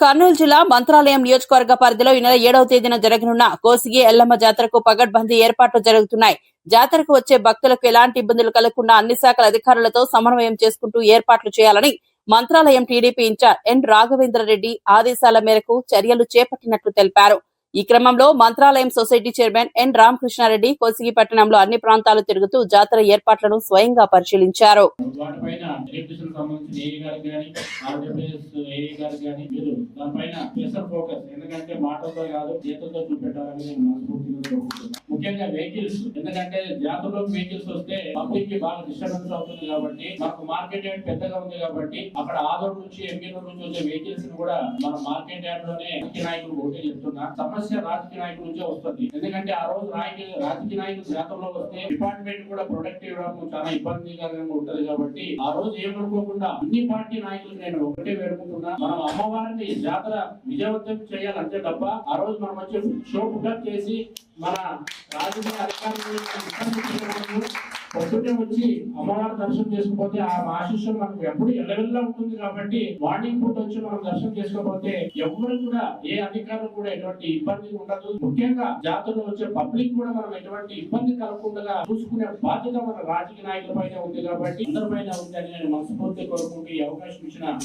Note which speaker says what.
Speaker 1: కర్నూలు జిల్లా మంత్రాలయం నియోజకవర్గ పరిధిలో ఈ నెల ఏడవ తేదీన జరగనున్న కోసిగి ఎల్లమ్మ జాతరకు పగడ్బందీ ఏర్పాట్లు జరుగుతున్నాయి. జాతరకు వచ్చే భక్తులకు ఎలాంటి ఇబ్బందులు కలగకుండా అన్ని శాఖల అధికారులతో సమన్వయం చేసుకుంటూ ఏర్పాట్లు చేయాలని Mantralayam TDP in-charge N Raghavendra Reddy ఆదేశాల మేరకు చర్యలు చేపట్టినట్లు తెలిపారు. ఈ క్రమంలో Mantralayam society chairman N Ramakrishna Reddy Kosigi పట్టణంలో అన్ని ప్రాంతాలు తిరుగుతూ జాతర ఏర్పాట్లను స్వయంగా పరిశీలించారు.
Speaker 2: దానిపైన ఫోకస్. ఎందుకంటే మాటలతో కాదు చేతులతో చూపెట్టాలని ముఖ్యంగా వెహికల్స్ ఎందుకంటే జాతరలో వెహికల్స్ వస్తే పబ్లిక్కి బాగా డిస్టర్బెన్స్ అవుతుంది కాబట్టి మనకు మార్కెట్ యార్డ్ పెద్దగా ఉంది కాబట్టి అక్కడ ఆదోడు నుంచి ఎంపీల నుంచి వచ్చే వెహికల్స్ని కూడా మన మార్కెట్ యార్డ్లోనే రాజకీయ నాయకులు ఒకటే చెప్తున్నా సమస్య రాజకీయ నాయకుల నుంచే వస్తుంది. ఎందుకంటే ఆ రోజు రాజకీయ రాజకీయ నాయకులు జాతరలో వస్తే డిపార్ట్మెంట్ కూడా ప్రొడక్ట్ ఇవ్వడం చాలా ఇబ్బందికరంగా ఉంటది కాబట్టి ఆ రోజు ఏమనుకోకుండా అన్ని పార్టీ నాయకులు నేను ఒకటే వేడుకుంటున్నా. మనం అమ్మవారిని జాతర విజయవంతం చేయాలంటే తప్ప ఆ రోజు మనం వచ్చి షో పుటప్ చేసి మన రాజకీయ అధికారులు పొద్దున్నే వచ్చి అమ్మవారి దర్శనం చేసుకోకపోతే ఆ ఆశిష్యం మనకు ఎప్పుడు ఎల్లవెల్లా ఉంటుంది కాబట్టి మార్నింగ్ పూట వచ్చి మనం దర్శనం చేసుకోకపోతే ఎవరు కూడా ఏ అధికారులు కూడా ఎటువంటి ఇబ్బంది ఉండదు. ముఖ్యంగా జాతరలో వచ్చే పబ్లిక్ కూడా మనం ఎటువంటి ఇబ్బంది కలగకుండా చూసుకునే బాధ్యత మన రాజకీయ నాయకుల పైన ఉంది కాబట్టి అందరిపైన ఉంది అని నేను మనస్ఫూర్తి కోరుకుంటూ అవకాశం ఇచ్చిన